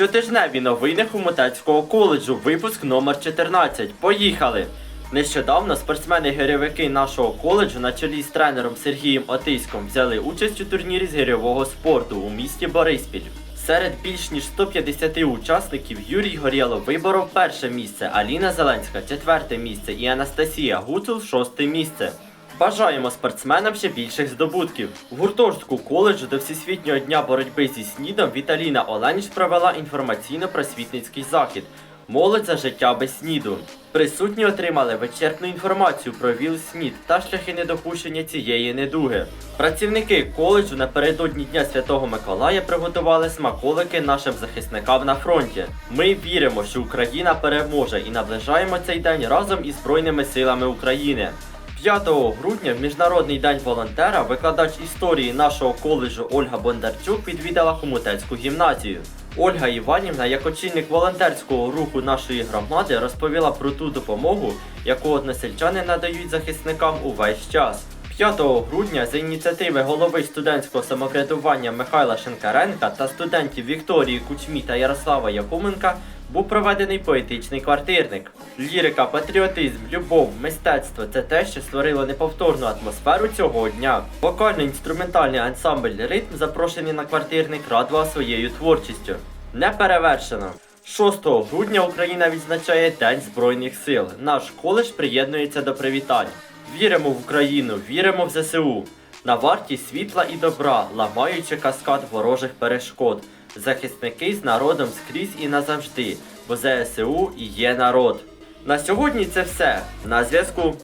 Щотижневі новини Хомутецького коледжу, випуск номер 14. Поїхали! Нещодавно спортсмени-гирьовики нашого коледжу на чолі з тренером Сергієм Отиськом взяли участь у турнірі з гирьового спорту у місті Бориспіль. Серед більш ніж 150 учасників Юрій Горєлов виборов перше місце, Аліна Зеленська четверте місце і Анастасія Гуцул шосте місце. Бажаємо спортсменам ще більших здобутків. В гуртожитку коледжу до Всесвітнього дня боротьби зі снідом Віталіна Оленіч провела інформаційно-просвітницький захід Молодь за життя без сніду. Присутні отримали вичерпну інформацію про ВІЛ-СНІД та шляхи недопущення цієї недуги. Працівники коледжу напередодні Дня Святого Миколая приготували смаколики нашим захисникам на фронті. Ми віримо, що Україна переможе і наближаємо цей день разом із Збройними силами України. 5 грудня в Міжнародний день волонтера викладач історії нашого коледжу Ольга Бондарчук відвідала Хомутецьку гімназію. Ольга Іванівна, як очільник волонтерського руху нашої громади, розповіла про ту допомогу, яку односельчани надають захисникам увесь час. 5 грудня за ініціативи голови студентського самоврядування Михайла Шенкаренка та студентів Вікторії Кучмі та Ярослава Якуменка був проведений поетичний квартирник. Лірика, патріотизм, любов, мистецтво це те, що створило неповторну атмосферу цього дня. Вокально-інструментальний ансамбль ритм, запрошений на квартирник, радував своєю творчістю. Не перевершено. 6 грудня Україна відзначає День Збройних сил. Наш коледж приєднується до привітань. Віримо в Україну, віримо в ЗСУ. На варті світла і добра, ламаючи каскад ворожих перешкод. Захисники з народом скрізь і назавжди, бо ЗСУ і є народ. На сьогодні це все. На зв'язку.